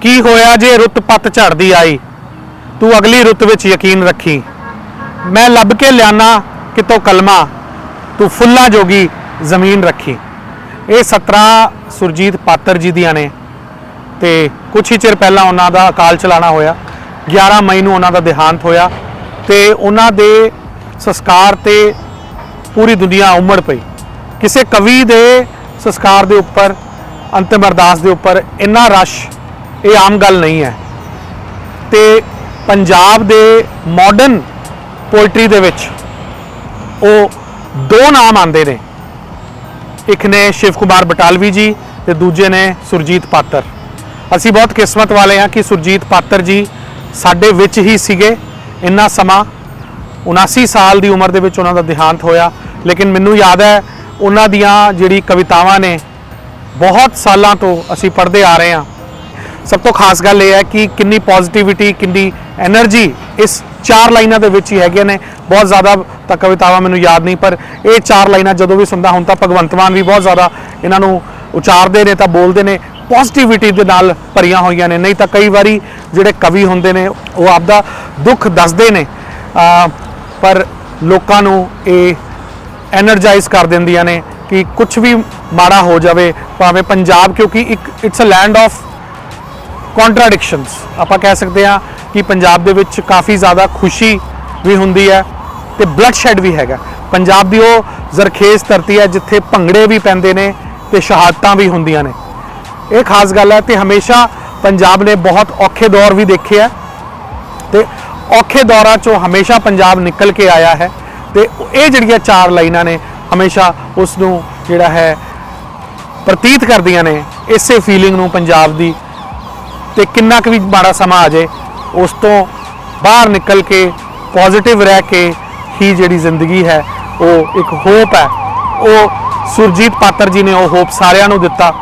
ਕੀ ਹੋਇਆ ਜੇ ਰੁੱਤ ਪੱਤ ਝੜਦੀ ਆਈ? ਤੂੰ ਅਗਲੀ ਰੁੱਤ ਵਿੱਚ ਯਕੀਨ ਰੱਖੀ। ਮੈਂ ਲੱਭ ਕੇ ਲਿਆਨਾ ਕਿਤੋਂ ਕਲਮਾ। ਤੂੰ ਫੁੱਲਾਂ ਜੋਗੀ ਜ਼ਮੀਨ ਰੱਖੀ। ਇਹ 17 ਸੁਰਜੀਤ ਪਾਤਰ ਜੀ ਦੀਆਂ ਨੇ। ਤੇ ਕੁਝ ਹੀ ਚਿਰ ਪਹਿਲਾਂ ਉਹਨਾਂ ਦਾ ਅਕਾਲ ਚਲਾਣਾ ਹੋਇਆ। 11 ਮਈ ਨੂੰ ਉਹਨਾਂ ਦਾ ਦੇਹਾਂਤ ਹੋਇਆ। ਤੇ ਉਹਨਾਂ ਦੇ ਸੰਸਕਾਰ ਤੇ ਪੂਰੀ ਦੁਨੀਆ ਉਮੜ ਪਈ। ਕਿਸੇ ਕਵੀ ਦੇ ਸੰਸਕਾਰ ਦੇ ਉੱਪਰ, ਅੰਤਿਮ ਅਰਦਾਸ ਦੇ ਉੱਪਰ ਇੰਨਾ ਰਸ਼ ਇਹ ਆਮ ਗੱਲ ਨਹੀਂ ਹੈ। ਤੇ ਪੰਜਾਬ ਦੇ ਮਾਡਰਨ ਪੋਇਟਰੀ ਦੇ ਵਿੱਚ ਉਹ ਦੋ ਨਾਮ ਆਉਂਦੇ ਨੇ। ਇੱਕ ਨੇ ਸ਼ਿਵ ਕੁਮਾਰ ਬਟਾਲਵੀ ਜੀ ਤੇ ਦੂਜੇ ਨੇ ਸੁਰਜੀਤ ਪਾਤਰ। ਅਸੀਂ ਬਹੁਤ ਕਿਸਮਤ ਵਾਲੇ ਹਾਂ ਕਿ ਸੁਰਜੀਤ ਪਾਤਰ ਜੀ ਸਾਡੇ ਵਿੱਚ ਹੀ ਸੀਗੇ। ਇੰਨਾ ਸਮਾਂ 79 ਸਾਲ ਦੀ ਉਮਰ ਦੇ ਵਿੱਚ ਉਹਨਾਂ ਦਾ ਦੇਹਾਂਤ ਹੋਇਆ। ਲੇਕਿਨ ਮੈਨੂੰ ਯਾਦ ਹੈ, ਉਹਨਾਂ ਦੀਆਂ ਜਿਹੜੀ ਕਵਿਤਾਵਾਂ ਨੇ, ਬਹੁਤ ਸਾਲਾਂ ਤੋਂ ਅਸੀਂ ਪੜ੍ਹਦੇ ਆ ਰਹੇ ਹਾਂ। ਸਭ ਤੋਂ ਖਾਸ ਗੱਲ ਇਹ ਹੈ ਕਿ ਕਿੰਨੀ ਪੋਜ਼ਿਟਿਵਿਟੀ ਕਿੰਨੀ એનર્ਜੀ ਇਸ ਚਾਰ ਲਾਈਨਾਂ ਦੇ ਵਿੱਚ ਹੀ ਹੈਗੀਆਂ ਨੇ। ਬਹੁਤ ਜ਼ਿਆਦਾ ਤਾਂ ਕਵਿਤਾਵਾਂ ਮੈਨੂੰ ਯਾਦ ਨਹੀਂ, ਪਰ ਇਹ ਚਾਰ ਲਾਈਨਾਂ ਜਦੋਂ ਵੀ ਸੁਣਦਾ ਹੁਣ ਤਾਂ ਭਗਵੰਤ ਮਾਨ ਵੀ ਬਹੁਤ ਜ਼ਿਆਦਾ ਇਹਨਾਂ ਨੂੰ ਉਚਾਰਦੇ ਨੇ, ਤਾਂ ਬੋਲਦੇ ਨੇ ਪੋਜ਼ਿਟਿਵਿਟੀ ਦੇ ਨਾਲ ਭਰੀਆਂ ਹੋਈਆਂ ਨੇ। ਨਹੀਂ ਤਾਂ ਕਈ ਵਾਰੀ ਜਿਹੜੇ ਕਵੀ ਹੁੰਦੇ ਨੇ, ਉਹ ਆਪਦਾ ਦੁੱਖ ਦੱਸਦੇ ਨੇ ਪਰ ਲੋਕਾਂ ਨੂੰ ਇਹ ਐਨਰਜਾਈਜ਼ ਕਰ ਦਿੰਦੀਆਂ ਨੇ ਕਿ ਕੁਝ ਵੀ ਮਾੜਾ ਹੋ ਜਾਵੇ, ਭਾਵੇਂ ਪੰਜਾਬ, ਕਿਉਂਕਿ ਇੱਕ it's a land of contradictions ਆਪਾਂ ਕਹਿ ਸਕਦੇ ਹਾਂ ਕਿ ਪੰਜਾਬ ਦੇ ਵਿੱਚ ਕਾਫੀ ਜ਼ਿਆਦਾ ਖੁਸ਼ੀ ਵੀ ਹੁੰਦੀ ਹੈ ਤੇ ਬਲੱਡ ਸ਼ੈਡ ਵੀ ਹੈਗਾ। ਪੰਜਾਬ ਦੀ ਉਹ ਜ਼ਰਖੇਜ਼ ਧਰਤੀ ਹੈ ਜਿੱਥੇ ਭੰਗੜੇ ਵੀ ਪੈਂਦੇ ਨੇ ਤੇ ਸ਼ਹਾਦਤਾਂ ਵੀ ਹੁੰਦੀਆਂ ਨੇ। ਇਹ ਖਾਸ ਗੱਲ ਹੈ ਤੇ ਹਮੇਸ਼ਾ ਪੰਜਾਬ ਨੇ ਬਹੁਤ ਔਖੇ ਦੌਰ ਵੀ ਦੇਖੇ ਹੈ ਤੇ ਔਖੇ ਦੌਰਾਂ ਚੋਂ ਹਮੇਸ਼ਾ ਪੰਜਾਬ ਨਿਕਲ ਕੇ ਆਇਆ ਹੈ ਤੇ ਇਹ ਜਿਹੜੀਆਂ ਚਾਰ ਲਾਈਨਾਂ ਨੇ ਹਮੇਸ਼ਾ ਉਸ ਨੂੰ ਜਿਹੜਾ ਹੈ ਪ੍ਰਤੀਤ ਕਰਦੀਆਂ ਨੇ, ਇਸੇ ਫੀਲਿੰਗ ਨੂੰ ਪੰਜਾਬ ਦੀ ਤੇ ਕਿੰਨਾ ਕੁ ਵੀ ਮਾੜਾ ਸਮਾਂ ਆ ਜਾਏ, ਉਸ ਤੋਂ ਬਾਹਰ ਨਿਕਲ ਕੇ ਪੋਜ਼ਿਟਿਵ ਰਹਿ ਕੇ ਹੀ ਜਿਹੜੀ ਜ਼ਿੰਦਗੀ ਹੈ, ਉਹ ਇੱਕ ਹੋਪ ਹੈ। ਉਹ ਸੁਰਜੀਤ ਪਾਤਰ ਜੀ ਨੇ ਉਹ ਹੋਪ ਸਾਰਿਆਂ ਨੂੰ ਦਿੱਤਾ।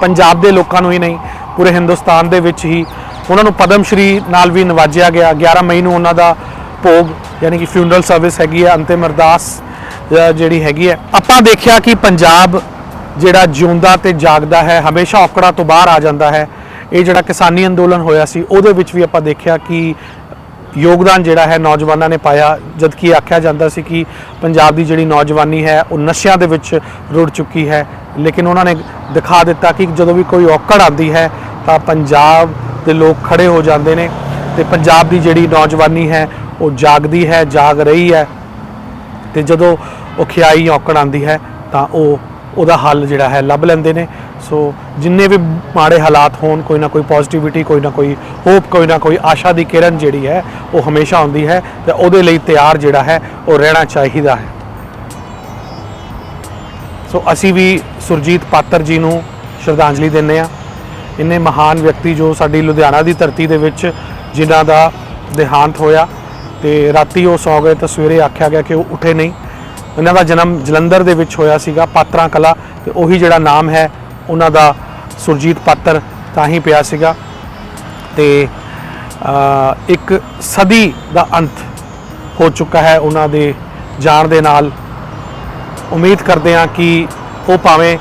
ਪੰਜਾਬ ਦੇ ਲੋਕਾਂ ਨੂੰ ਹੀ ਨਹੀਂ, ਪੂਰੇ ਹਿੰਦੁਸਤਾਨ ਦੇ ਵਿੱਚ ਹੀ। ਉਹਨਾਂ ਨੂੰ ਪਦਮ ਸ਼੍ਰੀ ਨਾਲ ਵੀ ਨਵਾਜਿਆ ਗਿਆ। 11 ਮਈ ਨੂੰ ਉਹਨਾਂ ਦਾ ਭੋਗ, ਯਾਨੀ ਕਿ ਫਿਊਨਰਲ ਸਰਵਿਸ ਹੈਗੀ ਹੈ, ਅੰਤਿਮ ਅਰਦਾਸ ਜਿਹੜੀ ਹੈਗੀ ਹੈ। ਆਪਾਂ ਦੇਖਿਆ ਕਿ ਪੰਜਾਬ ਜਿਹੜਾ ਜਿਉਂਦਾ ਤੇ ਜਾਗਦਾ ਹੈ, ਹਮੇਸ਼ਾ ਔਕੜਾਂ ਤੋਂ ਬਾਹਰ ਆ ਜਾਂਦਾ ਹੈ। ਇਹ ਜਿਹੜਾ ਕਿਸਾਨੀ ਅੰਦੋਲਨ ਹੋਇਆ ਸੀ, ਉਹਦੇ ਵਿੱਚ ਵੀ ਆਪਾਂ ਦੇਖਿਆ ਕਿ ਯੋਗਦਾਨ ਜਿਹੜਾ ਹੈ ਨੌਜਵਾਨਾਂ ਨੇ ਪਾਇਆ, ਜਦਕਿ ਆਖਿਆ ਜਾਂਦਾ ਸੀ ਕਿ ਪੰਜਾਬ ਦੀ ਜਿਹੜੀ ਨੌਜਵਾਨੀ ਹੈ, ਉਹ ਨਸ਼ਿਆਂ ਦੇ ਵਿੱਚ ਰੁੜ ਚੁੱਕੀ ਹੈ। ਲੇਕਿਨ ਉਹਨਾਂ ਨੇ ਦਿਖਾ ਦਿੱਤਾ ਕਿ ਜਦੋਂ ਵੀ ਕੋਈ ਔਕੜ ਆਉਂਦੀ ਹੈ, ਤਾਂ ਪੰਜਾਬ ਦੇ ਲੋਕ ਖੜੇ ਹੋ ਜਾਂਦੇ ਨੇ ਤੇ ਪੰਜਾਬ ਦੀ ਜਿਹੜੀ ਨੌਜਵਾਨੀ ਹੈ, ਉਹ ਜਾਗਦੀ ਹੈ, ਜਾਗ ਰਹੀ ਹੈ। ਤੇ ਜਦੋਂ ਔਖਿਆਈ ਔਕੜ ਆਉਂਦੀ ਹੈ, ਤਾਂ ਉਹ, ਉਹਦਾ ਹੱਲ ਜਿਹੜਾ ਹੈ, ਲੱਭ ਲੈਂਦੇ ਨੇ। ਸੋ ਜਿੰਨੇ ਵੀ ਮਾੜੇ ਹਾਲਾਤ ਹੋਣ, ਕੋਈ ਨਾ ਕੋਈ ਪੋਜ਼ਿਟਿਵਿਟੀ ਕੋਈ ਨਾ ਕੋਈ ਹੋਪ ਕੋਈ ਨਾ ਕੋਈ ਆਸ਼ਾ ਦੀ ਕਿਰਨ ਜਿਹੜੀ ਹੈ, ਉਹ ਹਮੇਸ਼ਾ ਹੁੰਦੀ ਹੈ ਤੇ ਉਹਦੇ ਲਈ ਤਿਆਰ ਜਿਹੜਾ ਹੈ, ਉਹ ਰਹਿਣਾ ਚਾਹੀਦਾ ਹੈ। ਸੋ ਅਸੀਂ ਵੀ ਸੁਰਜੀਤ ਪਾਤਰ ਜੀ ਨੂੰ ਸ਼ਰਧਾਂਜਲੀ ਦਿੰਦੇ ਆ ਇੰਨੇ ਮਹਾਨ ਵਿਅਕਤੀ ਜੋ ਸਾਡੀ ਲੁਧਿਆਣਾ ਦੀ ਧਰਤੀ ਦੇ ਵਿੱਚ ਜਿਨ੍ਹਾਂ ਦਾ ਦੇਹਾਂਤ ਹੋਇਆ ਤੇ ਰਾਤੀ ਉਹ ਸੌ ਗਏ ਤਾਂ ਸਵੇਰੇ ਆਖਿਆ ਗਿਆ ਕਿ ਉਹ ਉੱਠੇ ਨਹੀਂ। ਇਹਨਾਂ ਦਾ ਜਨਮ ਜਲੰਧਰ ਦੇ ਵਿੱਚ ਹੋਇਆ ਸੀਗਾ, ਪਾਤਰਾਂ ਕਲਾ ਤੇ ਉਹੀ ਜਿਹੜਾ ਨਾਮ ਹੈ ਉਹਨਾਂ ਦਾ ਸੁਰਜੀਤ ਪਾਤਰ ਤਾਂ ਹੀ ਪਿਆ ਸੀਗਾ। ਤੇ ਇੱਕ ਸਦੀ ਦਾ ਅੰਤ ਹੋ ਚੁੱਕਾ ਹੈ ਉਹਨਾਂ ਦੇ ਜਾਣ ਦੇ ਨਾਲ। ਉਮੀਦ ਕਰਦੇ ਹਾਂ ਕਿ ਉਹ ਭਾਵੇਂ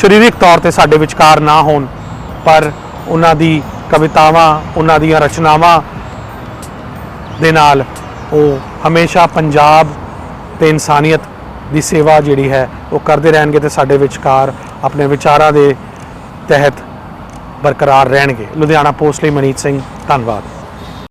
ਸਰੀਰਕ ਤੌਰ ਤੇ ਸਾਡੇ ਵਿਚਕਾਰ ਨਾ ਹੋਣ, ਪਰ ਉਹਨਾਂ ਦੀ ਕਵਿਤਾਵਾਂ, ਉਹਨਾਂ ਦੀਆਂ ਰਚਨਾਵਾਂ ਦੇ ਨਾਲ ਉਹ ਹਮੇਸ਼ਾ ਪੰਜਾਬ ਤੇ ਇਨਸਾਨੀਅਤ ਦੀ ਸੇਵਾ ਜਿਹੜੀ ਹੈ ਉਹ ਕਰਦੇ ਰਹਿਣਗੇ ਤੇ ਸਾਡੇ ਵਿਚਕਾਰ ਆਪਣੇ ਵਿਚਾਰਾਂ ਦੇ ਤਹਿਤ ਬਰਕਰਾਰ ਰਹਿਣਗੇ। ਲੁਧਿਆਣਾ ਪੋਸਟ ਲਈ ਮਨੀਤ ਸਿੰਘ, ਧੰਨਵਾਦ।